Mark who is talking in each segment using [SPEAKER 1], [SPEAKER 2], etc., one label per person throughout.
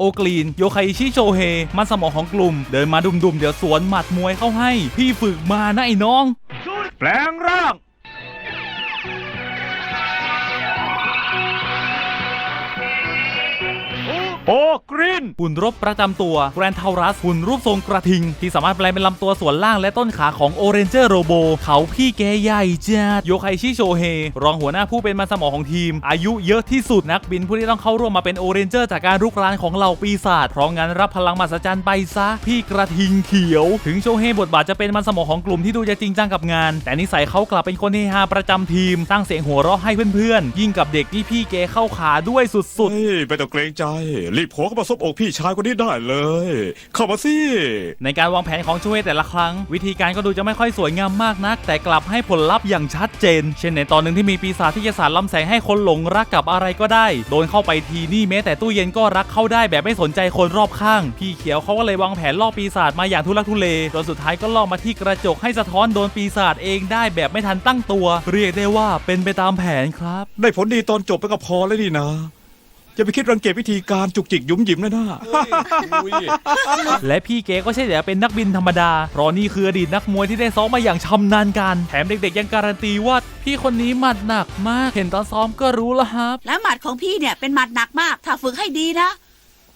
[SPEAKER 1] โอกลีน โยคาอิชิโชเฮ มันสมองของกลุ่ม เดินมาดุมๆ เดี๋ยวสวนหมัดมวยเข้าให้ พี่ฝึกมานะไอ้น้อง
[SPEAKER 2] แปลงร่าง โอกริน
[SPEAKER 1] หุ่นรบประจำตัวแกรนทารัสหุ่นรูปทรงกระทิง ที่สามารถแปลงเป็นลำตัวส่วนล่างและต้นขาของโอเรนเจอร์โรโบเขาพี่แกใหญ่จัดโยคาอิชิโชเฮรองหัวหน้าผู้เป็นมันสมองของทีม อายุเยอะที่สุดนักบินผู้ที่ต้องเข้าร่วมมาเป็นโอเรนเจอร์จากการรุกรานของเหล่าปีศาจเพราะงั้นรับพลังมหัศจรรย์ไปซะ พี่กระทิงเขียว ถึงโชเฮบทบาทจะเป็นมันสมองของกลุ่มที่ดูจะจริงจังกับงาน แต่นิสัยเขากลับเป็นคนเฮฮาประจำทีมสร้างเสียงหัวเราะให้เพื่อนๆ ยิ่งกับเด็กที่พี่แกเข้าขาด้วยสุดๆ
[SPEAKER 3] เฮ้ยไม่ต้องเกรงใจรีบโผล่เข้ามาซบอกพี่ชายคนนี้ได้เลย เข้ามาสิ
[SPEAKER 1] ในการวางแผนของช่วยแต่ละครั้ง วิธีการก็ดูจะไม่ค่อยสวยงามมากนัก แต่กลับให้ผลลัพธ์อย่างชัดเจน เช่นในตอนหนึ่งที่มีปีศาจที่จะสารลำแสงให้คนหลงรักกับอะไรก็ได้ โดนเข้าไปทีนี่แม้แต่ตู้เย็นก็รักเข้าได้แบบไม่สนใจคนรอบข้าง พี่เขียวเขาก็เลยวางแผนล่อปีศาจมาอย่างทุลักทุเลจนสุดท้ายก็ล่อมาที่กระจกให้สะท้อนโดนปีศาจเองได้แบบไม่ทันตั้งตัว เรียกได้ว่าเป็นไปตามแผนครับ
[SPEAKER 3] ได้ผลดีตอนจบไปก็พอแล้วนี่นะ อย่าไปคิดรังเกียจวิธีการจุกจิกหยุมหยิมเลยนะ
[SPEAKER 1] และพี่เก๋ก็ใช่แต่เป็นนักบินธรรมดา เพราะนี่คืออดีตนักมวยที่ได้ซ้อมมาอย่างชำนาญการ แถมเด็กๆยังการันตีว่า พี่คนนี้หมัดหนักมาก เห็นตอนซ้อมก็รู้แล้วครับ
[SPEAKER 4] และหมัดของพี่เนี่ยเป็นหมัดหนักมาก ถ้าฝึกให้ดีนะ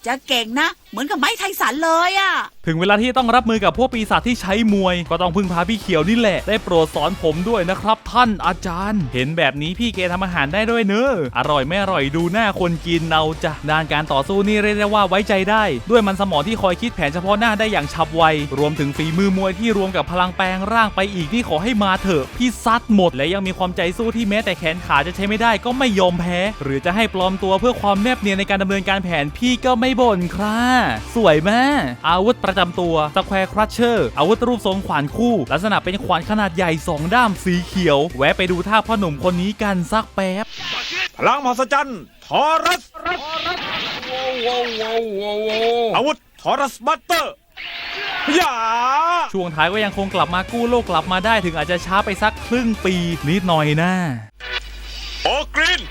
[SPEAKER 4] จะเก่งนะ เหมือนกับไม้ไทสันเลยอะ่ะ
[SPEAKER 1] ถึงเวลาที่ต้องรับมือกับพวกปีศาจที่ใช้มวย ก็ต้องพึ่งพาพี่เขียวนี่แหละ ได้โปรดสอนผมด้วยนะครับ ท่านอาจารย์ เห็นแบบนี้พี่เกทำอาหารได้ด้วยเนอะอร่อยไม่อร่อยดูหน้าคนกินเอาจ้ะด้านการต่อสู้นี่เรียกได้ว่าไว้ใจได้ ด้วยมันสมองที่คอยคิดแผนเฉพาะหน้าได้อย่างฉับไว รวมถึงฝีมือมวยที่รวมกับพลังแปลงร่างไปอีกที่ขอให้มาเถอะพี่ซัดหมด และยังมีความใจสู้ที่แม้แต่แขนขาจะใช้ไม่ได้ก็ไม่ยอมแพ้ หรือจะให้ปลอมตัวเพื่อความแนบเนียนในการดำเนินการแผนพี่ก็ไม่บ่นครับสวยแม่อาวุธประจำตัวสแควร์ครัชเชอร์อาวุธรูปทรงขวานคู่ ลักษณะเป็นขวานขนาดใหญ่ 2 ด้ามสีเขียว แวะไปดูท่าพ่อหนุ่มคนนี้กันสักแป๊บ
[SPEAKER 3] พลังมหัศจรรย์ทอรัสอาวุธทอรัสบัตเตอร์อย่า
[SPEAKER 1] ช่วงท้ายก็ยังคงกลับมากู้โลกกลับมาได้ถึงอาจจะช้าไปสักครึ่งปีนิดหน่อยนะ
[SPEAKER 3] โอกริน